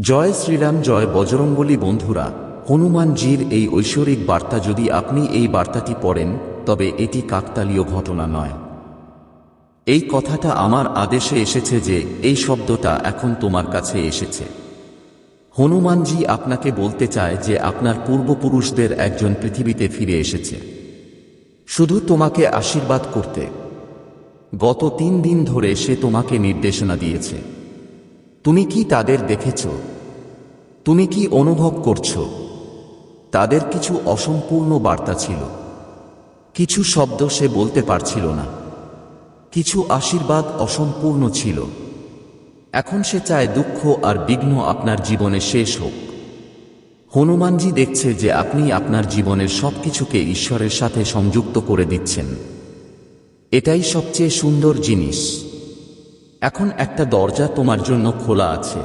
জয় শ্রীরাম, জয় বজরঙ্গলী বন্ধুরা, হনুমানজির এই ঐশ্বরিক বার্তা যদি আপনি এই বার্তাটি পড়েন, তবে এটি কাকতালীয় ঘটনা নয়। এই কথাটা আমার আদেশে এসেছে যে এই শব্দটা এখন তোমার কাছে এসেছে। হনুমানজি আপনাকে বলতে চায় যে আপনার পূর্বপুরুষদের একজন পৃথিবীতে ফিরে এসেছে। শুধু তোমাকে আশীর্বাদ করতে। গত তিন দিন ধরে সে তোমাকে নির্দেশনা দিয়েছে। তুমি কি তাদের দেখেছ? তুমি কি অনুভব করছ? তাদের কিছু অসম্পূর্ণ বার্তা ছিল। কিছু শব্দ সে বলতে পারছিল না। কিছু আশীর্বাদ অসম্পূর্ণ ছিল। এখন সে চায় দুঃখ আর বিঘ্ন আপনার জীবনে শেষ হোক। হনুমানজি দেখছে যে আপনি আপনার জীবনের সব কিছুকে ঈশ্বরের সাথে সংযুক্ত করে দিচ্ছেন। এটাই সবচেয়ে সুন্দর জিনিস। এখন একটা দরজা তোমার জন্য খোলা আছে।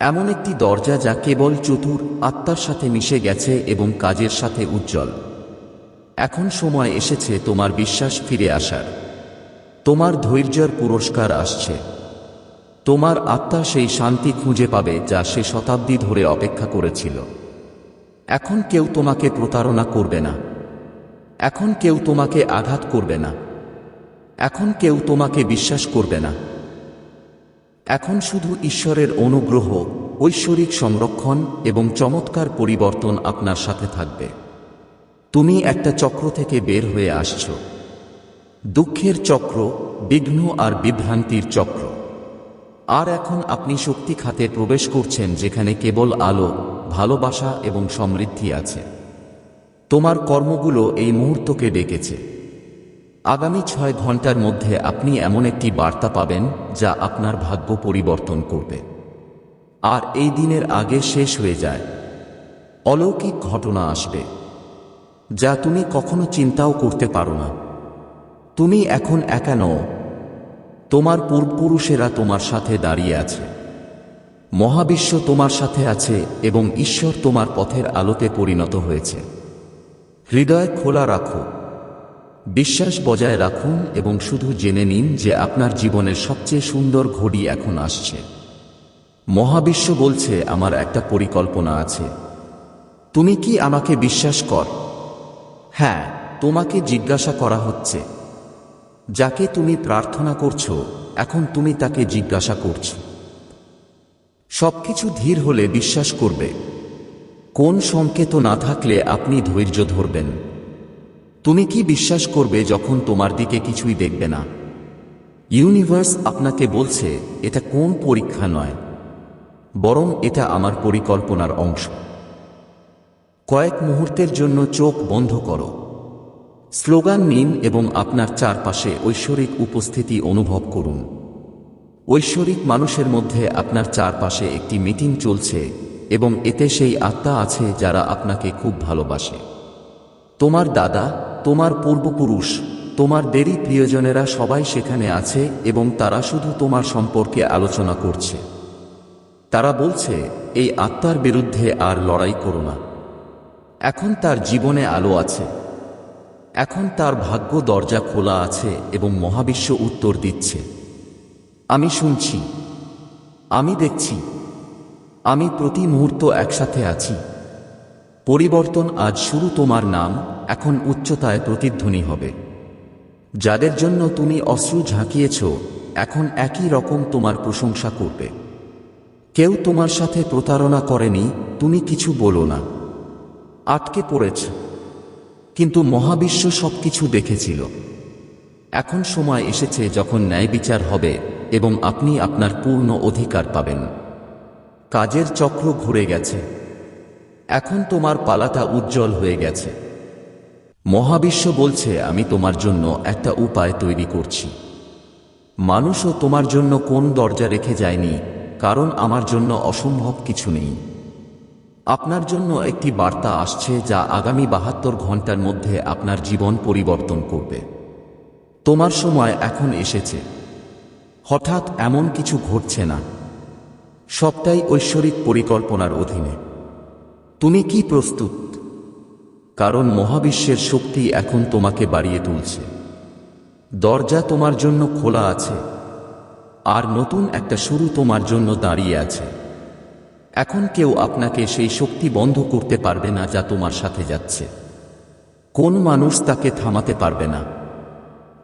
এমন একটি দরজা যা কেবল চতুর আত্মার সাথে মিশে গেছে এবং কাজের সাথে উজ্জ্বল। এখন সময় এসেছে তোমার বিশ্বাস ফিরে আসার। তোমার ধৈর্যের পুরস্কার আসছে। তোমার আত্মা সেই শান্তি খুঁজে পাবে যা সে শতাব্দী ধরে অপেক্ষা করেছিল। এখন কেউ তোমাকে প্রতারণা করবে না। এখন কেউ তোমাকে আঘাত করবে না। এখন কেউ তোমাকে বিশ্বাস করবে না। এখন শুধু ঈশ্বরের অনুগ্রহ, ঐশ্বরিক সংরক্ষণ এবং চমৎকার পরিবর্তন আপনার সাথে থাকবে। তুমি একটা চক্র থেকে বের হয়ে আসছ। দুঃখের চক্র, বিঘ্ন আর বিভ্রান্তির চক্র। আর এখন আপনি শক্তি খাতে প্রবেশ করছেন যেখানে কেবল আলো, ভালোবাসা এবং সমৃদ্ধি আছে। তোমার কর্মগুলো এই মুহূর্তকে ডেকেছে। আগামী ছয় ঘণ্টার মধ্যে আপনি এমন একটি বার্তা পাবেন যা আপনার ভাগ্য পরিবর্তন করবে। আর এই দিনের আগে শেষ হয়ে যায়। অলৌকিক ঘটনা আসবে, যা তুমি কখনো চিন্তাও করতে পারো না। তুমি এখন একা নও, তোমার পূর্বপুরুষেরা তোমার সাথে দাঁড়িয়ে আছে। মহাবিশ্ব তোমার সাথে আছে এবং ঈশ্বর তোমার পথের আলোতে পরিণত হয়েছে। হৃদয় খোলা রাখো। বিশ্বাস বজায় রাখুন এবং শুধু জেনে নিন যে আপনার জীবনের সবচেয়ে সুন্দর ঘড়ি এখন আসছে। মহাবিশ্ব বলছে, আমার একটা পরিকল্পনা আছে। তুমি কি আমাকে বিশ্বাস কর? হ্যাঁ তোমাকে জিজ্ঞাসা করা হচ্ছে। যাকে তুমি প্রার্থনা করছ, এখন তুমি তাকে জিজ্ঞাসা করছ। সবকিছু ধীর হলে বিশ্বাস করবে। কোন সংকেত না থাকলে আপনি ধৈর্য ধরবেন। তুমি কি বিশ্বাস করবে যখন তোমার দিকে কিছুই দেখবে না? ইউনিভার্স আপনাকে বলছে, এটা কোন পরীক্ষা নয়। বরং এটা আমার পরিকল্পনার অংশ। কয়েক মুহূর্তের জন্য চোখ বন্ধ করো। স্লোগান নিন এবং আপনার চারপাশে ঐশ্বরিক উপস্থিতি অনুভব করুন। ঐশ্বরিক মানুষের মধ্যে আপনার চারপাশে একটি মিটিং চলছে এবং এতে সেই আত্মা আছে যারা আপনাকে খুব ভালোবাসে। তোমার দাদা, তোমার পূর্বপুরুষ, তোমার দেরি প্রিয়জনেরা সবাই সেখানে আছে এবং তারা শুধু তোমার সম্পর্কে আলোচনা করছে। তারা বলছে, এই আত্মার বিরুদ্ধে আর লড়াই করো না। এখন তার জীবনে আলো আছে। এখন তার ভাগ্য দরজা খোলা আছে এবং মহাবিশ্ব উত্তর দিচ্ছে। আমি শুনছি। আমি দেখছি। আমি প্রতি মুহূর্ত একসাথে আছি। পরিবর্তন আজ শুরু তোমার নাম, এখন উচ্চতায় প্রতিধ্বনি হবে। যাদের জন্য তুমি অশ্রু ঝাঁকিয়েছ, এখন একই রকম তোমার প্রশংসা করবে। কেউ তোমার সাথে প্রতারণা করেনি, তুমি কিছু বলো না। আটকে পড়েছ। কিন্তু মহাবিশ্ব সবকিছু দেখেছিল। এখন সময় এসেছে যখন ন্যায় বিচার হবে এবং আপনি আপনার পূর্ণ অধিকার পাবেন। কাজের চক্র ঘুরে গেছে। এখন তোমার পালাটা উজ্জ্বল হয়ে গেছে। মহাবিশ্ব বলছে, আমি তোমার জন্য একটা উপায় তৈরি করছি। মানুষও তোমার জন্য কোন দরজা রেখে যায়নি, কারণ আমার জন্য অসম্ভব কিছু নেই। আপনার জন্য একটি বার্তা আসছে যা আগামী বাহাত্তর ঘণ্টার মধ্যে আপনার জীবন পরিবর্তন করবে। তোমার সময় এখন এসেছে। হঠাৎ এমন কিছু ঘটছে না। সবটাই ঐশ্বরিক পরিকল্পনার অধীনে। তুমি কি প্রস্তুত? কারণ মহাবিশ্বের শক্তি এখন তোমাকে বাড়িয়ে তুলছে। দরজা তোমার জন্য খোলা আছে, আর নতুন একটা শুরু তোমার জন্য দাঁড়িয়ে আছে। এখন কেউ আপনাকে সেই শক্তি বন্ধ করতে পারবে না যা তোমার সাথে যাচ্ছে। কোন মানুষ তাকে থামাতে পারবে না।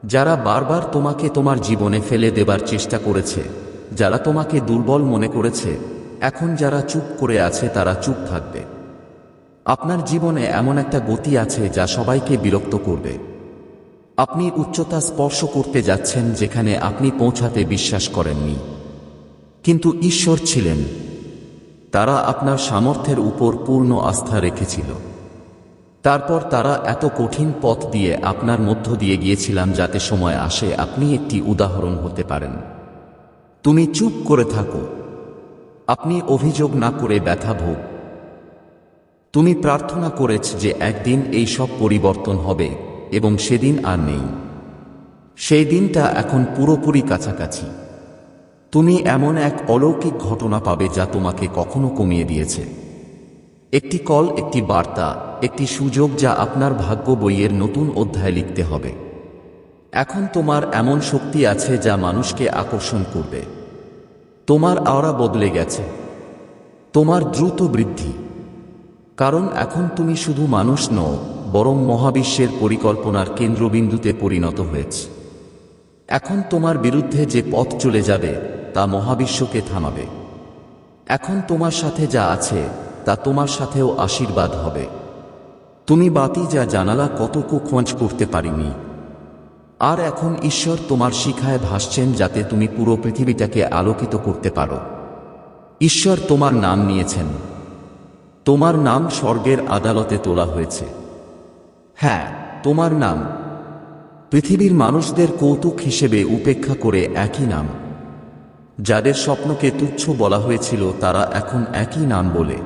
যারা বারবার তোমাকে তোমার জীবনে ফেলে দেবার চেষ্টা করেছে, যারা তোমাকে দুর্বল মনে করেছে, এখন যারা চুপ করে আছে তারা চুপ থাকবে। আপনার জীবনে এমন একটা গতি আছে যা সবাইকে বিরক্ত করবে। আপনি উচ্চতা স্পর্শ করতে যাচ্ছেন যেখানে আপনি পৌঁছাতে বিশ্বাস করেননি। কিন্তু ঈশ্বর ছিলেন। তারা আপনার সামর্থ্যের উপর পূর্ণ আস্থা রেখেছিল। তারপর তারা এত কঠিন পথ দিয়ে আপনার মধ্য দিয়ে গিয়েছিলাম যাতে সময় আসে আপনি একটি উদাহরণ হতে পারেন। তুমি চুপ করে থাকো। আপনি অভিযোগ না করে ব্যথা ভোগ তুমি প্রার্থনা করেছ যে একদিন এই সব পরিবর্তন হবে, এবং সেদিন আর নেই। সেই দিনটা এখন পুরোপুরি কাছাকাছি। তুমি এমন এক অলৌকিক ঘটনা পাবে যা তোমাকে কখনো কমিয়ে দিয়েছে। একটি কল, একটি বার্তা, একটি সুযোগ যা আপনার ভাগ্য বইয়ের নতুন অধ্যায় লিখতে হবে। এখন তোমার এমন শক্তি আছে যা মানুষকে আকর্ষণ করবে। তোমার আওরা বদলে গেছে। তোমার দ্রুত বৃদ্ধি। কারণ এখন তুমি শুধু মানুষ নও, বরং মহাবিশ্বের পরিকল্পনার কেন্দ্রবিন্দুতে পরিণত হয়েছে। এখন তোমার বিরুদ্ধে যে পথ চলে যাবে, তা মহাবিশ্বকে থামাবে। এখন তোমার সাথে যা আছে, তা তোমার সাথেও আশীর্বাদ হবে। তুমি বাতি যা জানালা কতকু খোঁজ করতে পারিনি। আর এখন ঈশ্বর তোমার শিখায় ভাসছেন যাতে তুমি পুরো পৃথিবীটাকে আলোকিত করতে পারো। ঈশ্বর তোমার নাম নিয়েছেন। তোমার নাম স্বর্গের আদালতে তোলা হয়েছে। হ্যাঁ তোমার নাম। পৃথিবীর মানুষদের কৌতুক হিসেবে উপেক্ষা করে একই নাম। যাদের স্বপ্নকে তুচ্ছ বলা হয়েছিল, তারা এখন একই নাম বলে।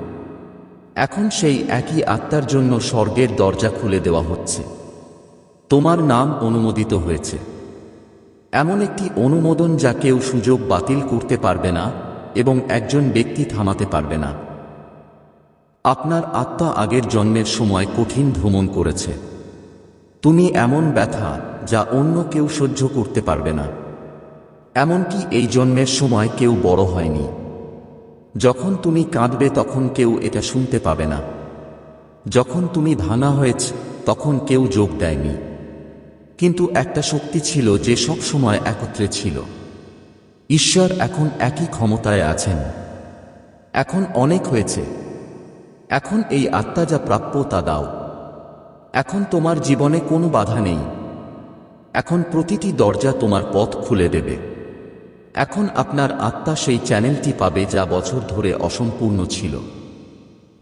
এখন সেই একই আত্মার জন্য স্বর্গের দরজা খুলে দেওয়া হচ্ছে। তোমার নাম অনুমোদিত হয়েছে। এমন একটি অনুমোদন যা কেউ সুযোগ বাতিল করতে পারবে না এবং একজন ব্যক্তি থামাতে পারবে না। আপনার আত্মা আগের জন্মের সময় কঠিন ভ্রমণ করেছে। তুমি এমন ব্যথা যা অন্য কেউ সহ্য করতে পারবে না। এমনকি এই জন্মের সময় কেউ বড় হয়নি। যখন তুমি কাঁদবে তখন কেউ এটা শুনতে পাবে না। যখন তুমি ভাঙা হয়েছ তখন কেউ যোগ দেয়নি। কিন্তু একটা শক্তি ছিল যে সব সময় একত্রে ছিল। ঈশ্বর এখন একই ক্ষমতায় আছেন। এখন অনেক হয়েছে। এখন এই আত্মা যা প্রাপ্য তা দাও। এখন তোমার জীবনে কোনো বাধা নেই। এখন প্রতিটি দরজা তোমার পথ খুলে দেবে। এখন আপনার আত্মা সেই চ্যানেলটি পাবে যা বছর ধরে অসম্পূর্ণ ছিল।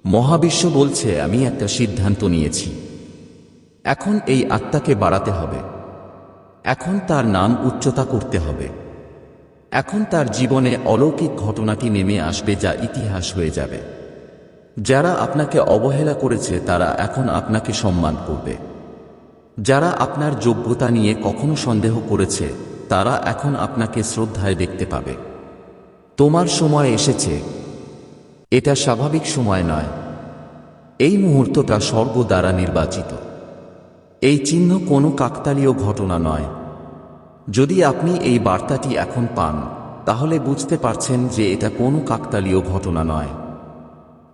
মহাবিশ্ব বলছে, আমি একটা সিদ্ধান্ত নিয়েছি। এখন এই আত্মাকে বাড়াতে হবে। এখন তার নাম উচ্চতা করতে হবে। এখন তার জীবনে অলৌকিক ঘটনাটি নেমে আসবে যা ইতিহাস হয়ে যাবে। যারা আপনাকে অবহেলা করেছে, তারা এখন আপনাকে সম্মান করবে। যারা আপনার যোগ্যতা নিয়ে কখনো সন্দেহ করেছে, তারা এখন আপনাকে শ্রদ্ধায় দেখতে পাবে। তোমার সময় এসেছে। এটা স্বাভাবিক সময় নয়। এই মুহূর্তটা স্বর্গ দ্বারা নির্বাচিত। এই চিহ্ন কোনো কাকতালীয় ঘটনা নয়। যদি আপনি এই বার্তাটি এখন পান, তাহলে বুঝতে পারছেন যে এটা কোনো কাকতালীয় ঘটনা নয়।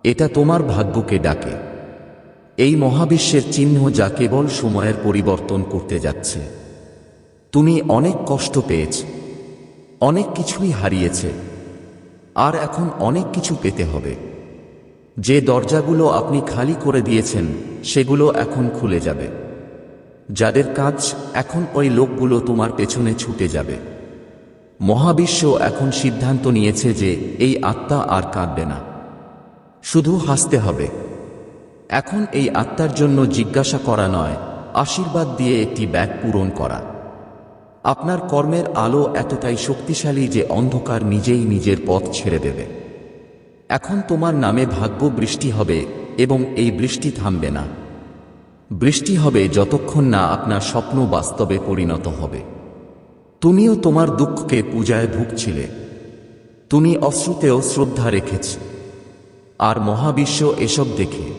এটা তোমার ভাগ্যকে ডাকে। এই মহাবিশ্বের চিহ্ন যা কেবল সময়ের পরিবর্তন করতে যাচ্ছে। তুমি অনেক কষ্ট পেয়েছ, অনেক কিছুই হারিয়েছে, আর এখন অনেক কিছু পেতে হবে। যে দরজাগুলো আপনি খালি করে দিয়েছেন, সেগুলো এখন খুলে যাবে। যাদের কাজ এখন ওই লোকগুলো তোমার পেছনে ছুটে যাবে। মহাবিশ্ব এখন সিদ্ধান্ত নিয়েছে যে এই আত্মা আর কাঁদবে না। শুধু হাসতে হবে। এখন এই আত্মার জন্য জিজ্ঞাসা করা নয়, আশীর্বাদ দিয়ে একটি ব্যাগ পূরণ করা। আপনার কর্মের আলো এতটাই শক্তিশালী যে অন্ধকার নিজেই নিজের পথ ছেড়ে দেবে। এখন তোমার নামে ভাগ্য বৃষ্টি হবে এবং এই বৃষ্টি থামবে না। বৃষ্টি হবে যতক্ষণ না আপনার স্বপ্ন বাস্তবে পরিণত হবে। তুমিও তোমার দুঃখকে পূজায় ভুগছিলে। তুমি অশ্রুতেও শ্রদ্ধা রেখেছ। আর মহাবিশ্ব এসব দেখে।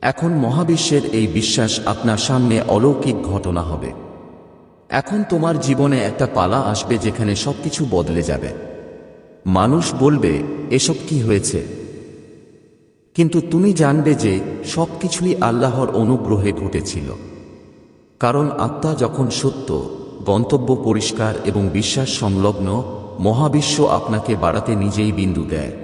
এখন মহাবিশ্বের এই বিশ্বাস আপনার সামনে অলৌকিক ঘটনা হবে। এখন তোমার জীবনে একটা পালা আসবে যেখানে সবকিছু বদলে যাবে। মানুষ বলবে, এসব কি হয়েছে? কিন্তু তুমি জানবে যে সব কিছুই আল্লাহর অনুগ্রহে ঘটেছিল। কারণ আত্মা যখন সত্য, গন্তব্য পরিষ্কার এবং বিশ্বাস সংলগ্ন, মহাবিশ্ব আপনাকে বাড়াতে নিজেই বিন্দু দেয়।